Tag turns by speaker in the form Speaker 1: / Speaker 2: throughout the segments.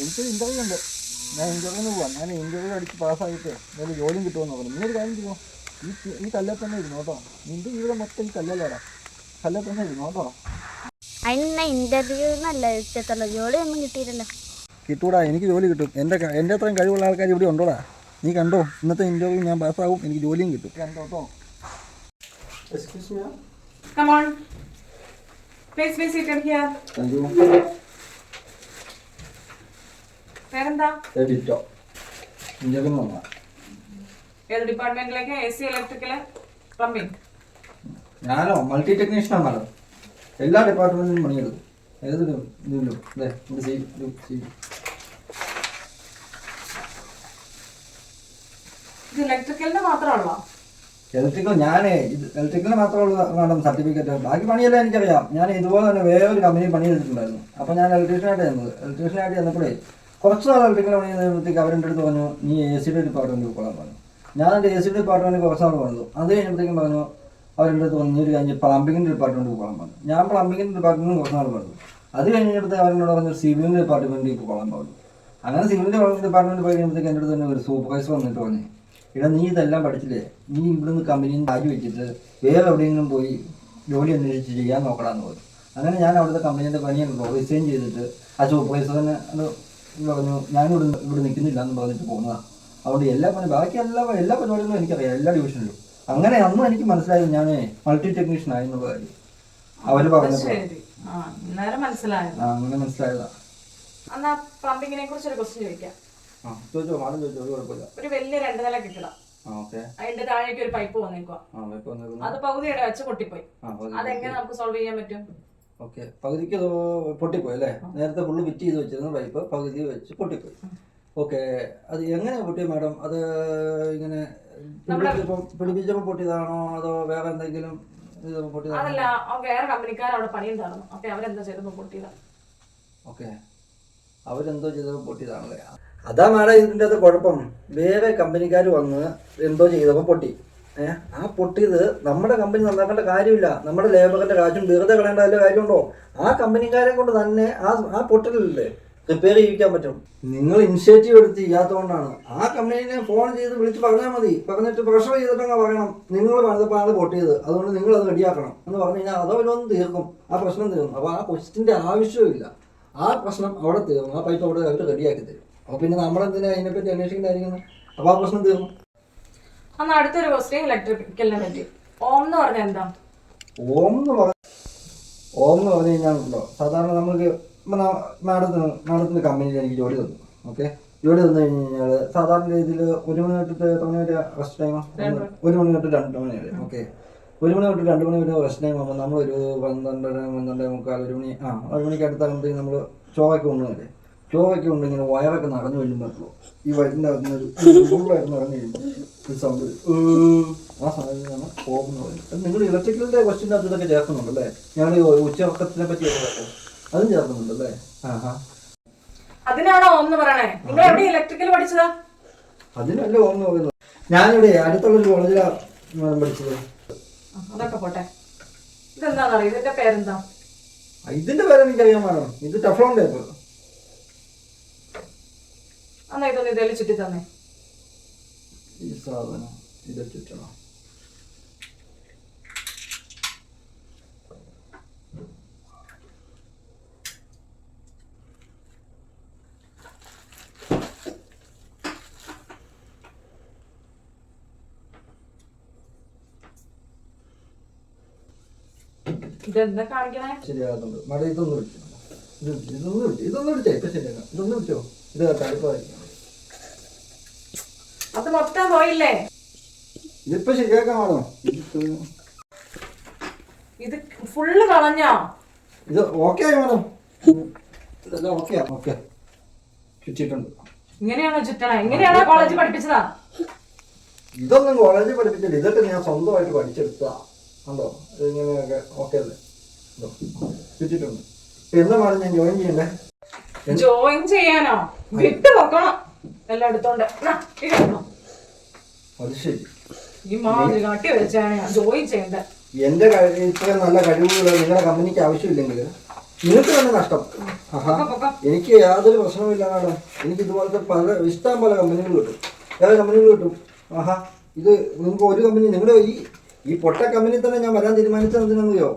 Speaker 1: എനിക്ക് ഇന്റർവ്യൂ ഉണ്ട്. ഞാൻ ഇന്റർവ്യൂ പോവാം. ഞാൻ ഇന്റർവ്യൂ അടിച്ച് പാസ്സായിട്ട് എന്തായാലും ജോലിയും കിട്ടുമെന്ന് പറഞ്ഞു. നീ ഒരു കാര്യം ചെയ്യുമോ ഈ ഈ കല്ലിൽ തന്നെ ഇരുന്നു കേട്ടോ നിന്റെ ജീവിതം മൊത്തം ഈ കല്ലല്ലേടാ. കല്ലിൽ തന്നെ ഇരുന്നു കേട്ടോ
Speaker 2: അതിന് എന്നല്ല ജോലിയൊന്നും കിട്ടിയില്ലല്ലോ.
Speaker 1: കിട്ടൂടാ. എനിക്ക് ജോലി കിട്ടും. എന്റെ എന്റെ അത്രയും കഴിവുള്ള ആൾക്കാർ ഇവിടെ ഉണ്ടോടാ? നീ കണ്ടോ? ഇന്നത്തെ ഇന്റർവ്യൂ ഞാൻ പാസ്സാവും എനിക്ക് ജോലിയും കിട്ടും. കണ്ടോ കേട്ടോ excuse me
Speaker 3: come on Please be seated here.
Speaker 1: Thank you
Speaker 3: പേരെന്താ? ഏത് ഡിപ്പാർട്ട്മെന്റിലേക്ക്? എ സി ഇലക്ട്രിക്കൽ പ്ലംബിംഗ്
Speaker 1: ഞാനോ? മൾട്ടി ടെക്നീഷ്യനാണ് മാഡം എല്ലാ ഡിപ്പാർട്ട്മെന്റിലും പണിയെടുക്കും. ഏത് ഇതിലും അതെ ഇത്
Speaker 3: ഇലക്ട്രിക്കലിന്റെ
Speaker 1: ഇലക്ട്രിക്കൽ ഞാൻ ഇത് ഇലക്ട്രിക്കലിന് മാത്രമുള്ള മാഡം സർട്ടിഫിക്കറ്റ് ബാക്കി പണിയെല്ലാം എനിക്കറിയാം. ഞാൻ ഇതുപോലെ തന്നെ വേറെ ഒരു കമ്പനി പണി എടുത്തിട്ടുണ്ടായിരുന്നു അപ്പോൾ ഞാൻ ഇലക്ട്രീഷ്യനായിട്ട് ചെന്നത്. ഇലക്ട്രീഷ്യനായിട്ട് ചെന്നപ്പോഴേ കുറച്ച് നാൾ ഇലക്ട്രിക്കൽ പണി ചെയ്തപ്പോഴത്തേക്ക് അവരുടെ അടുത്ത് പറഞ്ഞു നീ എ സിയുടെ ഡിപ്പാർട്ട്മെന്റ് പോകാൻ പറഞ്ഞു. ഞാൻ എന്റെ എ സിയുടെ ഡിപ്പാർട്ട്മെന്റ് കുറച്ച് നാൾ പറഞ്ഞു അത് കഴിഞ്ഞപ്പോഴത്തേക്കും പറഞ്ഞു അവരുടെ അടുത്ത് പറഞ്ഞു ഒരു കഴിഞ്ഞ് പ്ലംബിങ്ങിന്റെ ഡിപ്പാർട്ട്മെന്റ് പോകാൻ പറഞ്ഞു. ഞാൻ പ്ലംബിങ്ങിന്റെ ഡിപ്പാർട്ട്മെന്റ് കുറച്ച് നാൾ പറഞ്ഞു അത് കഴിഞ്ഞപ്പോഴത്തേക്ക് അവരോട് പറഞ്ഞു സിവിലിന്റെ ഡിപ്പാർട്ട്മെന്റിൽ പോകാൻ പറഞ്ഞു. അങ്ങനെ സിവിലിന്റെ ഡിപ്പാർട്ട്മെന്റ് പോയി കഴിഞ്ഞപ്പോഴത്തേക്ക് എന്റെ അടുത്ത് തന്നെ ഒരു സൂപ്പർവൈസർ വന്നിട്ട് പറഞ്ഞു എടാ നീ ഇതെല്ലാം പഠിച്ചില്ലേ? നീ ഇവിടുന്ന് കമ്പനിയിൽ നിന്ന് വെച്ചിട്ട് വേറെ എവിടെയെങ്കിലും പോയി ജോലി അന്വേഷിച്ച് ചെയ്യാൻ നോക്കണമെന്ന് പറഞ്ഞു. അങ്ങനെ ഞാൻ അവിടുത്തെ കമ്പനീന്റെ പണി റിസൈൻ ചെയ്തിട്ട് ആ സൂപ്പർവൈസറിന് അത് പറഞ്ഞു ഞാൻ ഇവിടെ ഇവിടെ നിൽക്കുന്നില്ല എന്ന് പറഞ്ഞിട്ട് പോകുന്നതാണ് അതുകൊണ്ട് എല്ലാ പണി ബാക്കി എല്ലാ എല്ലാ പരിപാടികളും എനിക്കറിയാം. എല്ലാ ഡിവിഷനിലും അങ്ങനെ അന്ന് എനിക്ക് മനസ്സിലായത് ഞാൻ മൾട്ടി ടെക്നീഷ്യൻ ആയി എന്നുള്ള കാര്യം.
Speaker 3: മനസ്സിലായത്.
Speaker 1: ആ അങ്ങനെ മനസ്സിലായതാ.
Speaker 3: എന്നാ പ്ലംബിങ്ങിനെ കുറിച്ച് ഒരു ക്വസ്റ്റ്യൻ ചോദിക്കാം
Speaker 1: ചോദിച്ചോ മാഡം ചോദിച്ചോ ഒരു കുഴപ്പമില്ല.
Speaker 3: ഒരു വലിയ രണ്ട് നില കെട്ടിടം. അതിന്റെ താഴേക്ക് ഒരു പൈപ്പ് വന്നേക്കുക അത് പകുതിയുടെ വെച്ച് പൊട്ടിപ്പോയി. അതെങ്ങനെ നമുക്ക് സോൾവ് ചെയ്യാൻ പറ്റും?
Speaker 1: ഓക്കെ. പകുതിക്ക് പൊട്ടിപ്പോയി അല്ലേ? നേരത്തെ ഫുള്ള് ഫിറ്റ് ചെയ്ത് വെച്ചിരുന്ന പൈപ്പ് പകുതി വെച്ച് പൊട്ടിപ്പോയി. ഓക്കെ. അത് എങ്ങനെ പൊട്ടിയ മാഡം അത് ഇങ്ങനെ പിടിപ്പിച്ചപ്പോൾ പിടിപ്പിച്ചപ്പോൾ പൊട്ടിയതാണോ? അതോ വേറെ എന്തെങ്കിലും ഇത് പൊട്ടിയതാണോ?
Speaker 3: അതല്ല ആ വേറെ കമ്പനിക്കാർ അവിടെ പണിയുണ്ടായിരുന്നു. അപ്പൊ അവരെന്താ ചെയ്തപ്പോ പൊട്ടിയതാ.
Speaker 1: ഓക്കെ. അവരെന്തോ ചെയ്തപ്പോൾ പൊട്ടിയതാണല്ലേ? അതാ മാഡം ഇതിന്റെ അത് കുഴപ്പം. വേറെ കമ്പനിക്കാർ വന്ന് എന്തോ ചെയ്തപ്പോൾ പൊട്ടി. ആ പൊട്ടിയത് നമ്മുടെ കമ്പനി നന്നാക്കേണ്ട കാര്യമില്ല. നമ്മുടെ ലേബറിന്റെ കാശും വെറുതെ കളയേണ്ട വല്ല കാര്യമുണ്ടോ? ആ കമ്പനിക്കാരെ കൊണ്ട് തന്നെ ആ ആ പൊട്ടലില്ലേ? റിപ്പയർ ചെയ്യിക്കാൻ പറ്റും. നിങ്ങൾ ഇനിഷ്യേറ്റീവ് എടുത്ത് ചെയ്യാത്തതുകൊണ്ടാണ്. ആ കമ്പനീനെ ഫോൺ ചെയ്ത് വിളിച്ച് പറഞ്ഞാൽ മതി. പറഞ്ഞിട്ട് പ്രഷർ ചെയ്തിട്ടങ്ങ് പറയണം. നിങ്ങൾ പണിതപ്പോൾ പൊട്ട് പൊട്ടിയത്. അതുകൊണ്ട് നിങ്ങൾ അത് റെഡിയാക്കണം. എന്ന് പറഞ്ഞു കഴിഞ്ഞാൽ അതവരൊന്നും തീർക്കും. ആ പ്രശ്നം തീർക്കും അപ്പോൾ ആ ക്വസ്റ്റിന്റെ ആവശ്യമില്ല ആ പ്രശ്നം അവിടെ തീർന്നു. ആ പൈപ്പ് അവിടെ അവർ റെഡിയാക്കി തരും. അപ്പോൾ പിന്നെ നമ്മളെന്തിനാ അതിനെപ്പറ്റി അന്വേഷിക്കേണ്ടായിരിക്കുന്നത് അപ്പോൾ ആ പ്രശ്നം തീർന്നു.
Speaker 3: എന്നാ അടുത്തൊരു ക്വസ്റ്റ്യൻ ഇലക്ട്രിക്കലിനെ പറ്റി. ഓം എന്ന് പറഞ്ഞാൽ എന്താ?
Speaker 1: ഓം എന്ന് പറഞ്ഞ ഓം എന്ന് പറഞ്ഞു കഴിഞ്ഞാൽ ഉണ്ടോ? സാധാരണ ഇപ്പം മാഡത്തിന് മാഡത്തിന്റെ കമ്പനിയിൽ എനിക്ക് ജോലി തന്നു. ഓക്കെ ജോലി തന്നു കഴിഞ്ഞ് കഴിഞ്ഞാൽ സാധാരണ രീതിയിൽ ഒരു മണി തൊട്ട് എത്ര മണി വരെ റെസ്റ്റ് ടൈം ഒരു മണി തൊട്ട് രണ്ട് മണി വരെ. ഓക്കെ ഒരു മണി തൊട്ട് രണ്ട് മണി വരെ റെസ്റ്റ് ടൈം ആകുമ്പോൾ നമ്മളൊരു പന്ത്രണ്ടര പന്ത്രണ്ടേ മുക്കാൽ ഒരു മണി ആ ഒരു മണിക്ക് അടുത്താകുമ്പോഴത്തേക്ക് നമ്മൾ ചോവയ്ക്ക് കൊണ്ടുവന്നില്ലേ ചോവയ്ക്ക് കൊണ്ട് ഇങ്ങനെ വയറൊക്കെ നടന്നു വരുമ്പോൾ ഈ വയറ്റിന്റെ അകത്തുനിന്ന് ഒരു ഫുള്ളായിട്ട് നിറഞ്ഞു കഴിയുമ്പോൾ ഒരു സൗണ്ട് ആ സാധനമാണ് എന്ന് പറയുന്നത് നിങ്ങൾ ഇലക്ട്രിക്കലിന്റെ ക്വസ്റ്റിന്റെ അത് ഇതൊക്കെ ചേർക്കുന്നുണ്ടല്ലേ ഞാൻ ഉച്ചവക്കത്തിനെ പറ്റി അതും ചേർക്കുന്നുണ്ടല്ലേ? ആഹാ.
Speaker 3: അതിനാണോ ഓം എന്ന് പറയണേ? നിങ്ങൾ എവിടെ ഇലക്ട്രിക്കൽ പഠിച്ചതാ?
Speaker 1: അതിനല്ല ഓം എന്ന് പറയുന്നത്. ഞാനിവിടെ അടുത്തുള്ളൊരു കോളേജിലാണ് പഠിച്ചത്.
Speaker 3: അതൊക്കെ പോട്ടെ. ഇതെന്താണെന്നറിയോ ഇതിന്റെ പേരെന്താ?
Speaker 1: എനിക്ക് ഇതിന്റെ പേര് എനിക്കറിയാൻ മാഡം ഇത് ടഫ്ലോൺ ടൈപ്പ്
Speaker 3: എന്നാ ഇതൊന്ന് ഇതേൽ ചുറ്റി തന്നെ
Speaker 1: ഈ സാധനം ചുറ്റണം
Speaker 3: ഇതെന്താ കാണിക്കണേ?
Speaker 1: ശരിയാകുന്നുണ്ട് മഴ ഇതൊന്നും ഇത് ഇതൊന്ന് ഇതൊന്നും ഇതൊന്ന് വിളിച്ചേ ഇപ്പൊ ശരിയാക്കാം. ഇതൊന്ന് വിളിച്ചോ. ഇത് തടുപ്പായിരിക്കും
Speaker 3: അത് മൊത്തം പോയില്ലേ?
Speaker 1: ഇതിപ്പോ ശരിയാക്കാം മാഡം ഇത്
Speaker 3: ഫുള്ള് കളഞ്ഞോ?
Speaker 1: ഇത് ഓക്കെ ആയി മാഡം. ഇതെല്ലാം ഓക്കെ ഓക്കെ ചുറ്റിട്ടുണ്ട്
Speaker 3: ഇങ്ങനെയാണോ ചുറ്റണേ? ഇങ്ങനെയാണോ കോളേജ് പഠിപ്പിച്ചതാ?
Speaker 1: ഇതൊന്നും കോളേജിൽ പഠിപ്പിച്ചില്ല ഇതൊക്കെ ഞാൻ സ്വന്തമായിട്ട് പഠിച്ചെടുത്തതാ. കണ്ടോ? ഇങ്ങനെയൊക്കെ ഓക്കെ അല്ലേ? ചുറ്റിട്ടുണ്ട് എന്നാണ് ഞാൻ ജോയിൻ ചെയ്യണ്ടേ?
Speaker 3: ജോയിൻ ചെയ്യാനോ? വിട്ടു നോക്കണം എല്ലാം എടുത്തോണ്ട്
Speaker 1: അത് ശരി.
Speaker 3: ഈ മാതിരി കാട്ടി വെച്ചാണ് ഞാൻ ജോയിൻ ചെയ്യണ്ടേ
Speaker 1: എന്റെ ഇത്രയും നല്ല കഴിവുകൾ നിങ്ങളുടെ കമ്പനിക്ക് ആവശ്യമില്ലെങ്കിൽ നിനക്ക് തന്നെ നഷ്ടം. എനിക്ക് യാതൊരു പ്രശ്നവുമില്ല മാഡം എനിക്ക് ഇതുപോലത്തെ പല ഇഷ്ടം പോലെ കമ്പനികൾ കിട്ടും. ഏതാ കമ്പനികൾ കിട്ടും. ആഹാ. ഇത് നിങ്ങൾക്ക് ഒരു കമ്പനി നിങ്ങളുടെ ഈ ഈ പൊട്ട കമ്പനി തന്നെ ഞാൻ വരാൻ തീരുമാനിച്ചത് എന്തിനാണെന്നറിയോ?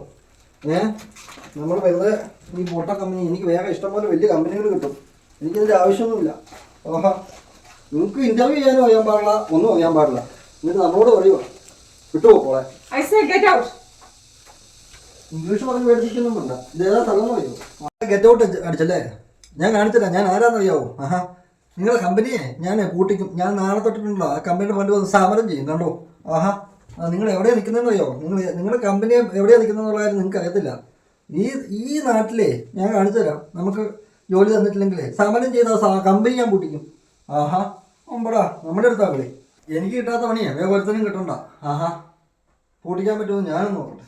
Speaker 1: ഏ? നമ്മൾ വെറുതെ ഈ പൊട്ട കമ്പനി എനിക്ക് വേറെ ഇഷ്ടം പോലെ വലിയ കമ്പനികൾ കിട്ടും. എനിക്കിതിന്റെ ആവശ്യമൊന്നുമില്ല. നിങ്ങൾക്ക് ഇന്റർവ്യൂ ചെയ്യാനും അറിയാൻ പാടില്ല ഒന്നും അറിയാൻ പാടില്ല. എന്നിട്ട് നമ്മളോട് പറയുമോ വിട്ടു പോളെ
Speaker 3: I say get out
Speaker 1: English പറഞ്ഞ് മേടിച്ചിരിക്കുന്നുണ്ട് ഇതേതാ സ്ഥലം അറിയോ? ഗെറ്റ് ഔട്ട് അടിച്ചല്ലേ? ഞാൻ കാണിച്ചില്ല ഞാൻ ആരാന്നറിയാവോ? ആഹാ. നിങ്ങളെ കമ്പനിയെ ഞാൻ പൂട്ടിക്കും. ഞാൻ നാളെ തൊട്ടിട്ടുണ്ടല്ലോ. ആ കമ്പനിയുടെ പണ്ട് വന്ന് സമരം ചെയ്യും കണ്ടോ? ആഹാ. നിങ്ങൾ എവിടെയാണ് നിൽക്കുന്നതെന്ന് അറിയോ? നിങ്ങൾ നിങ്ങളുടെ കമ്പനി എവിടെയാണ് നിൽക്കുന്നതെന്നുള്ള കാര്യം നിങ്ങൾക്ക് അറിയത്തില്ല ഈ ഈ നാട്ടിലെ ഞാൻ കാണിച്ചു തരാം നമുക്ക് ജോലി തന്നിട്ടില്ലെങ്കിലേ സമരം ചെയ്ത കമ്പനി ഞാൻ പൂട്ടിക്കും. ആഹാ ഒമ്പടാ നമ്മുടെ അടുത്താ കളി എനിക്ക് കിട്ടാത്ത പണിയാ വേറെ ഒരുത്തനും കിട്ടണ്ട. ആഹാ പൂട്ടിക്കാൻ പറ്റുമെന്ന് ഞാനും നോക്കട്ടെ.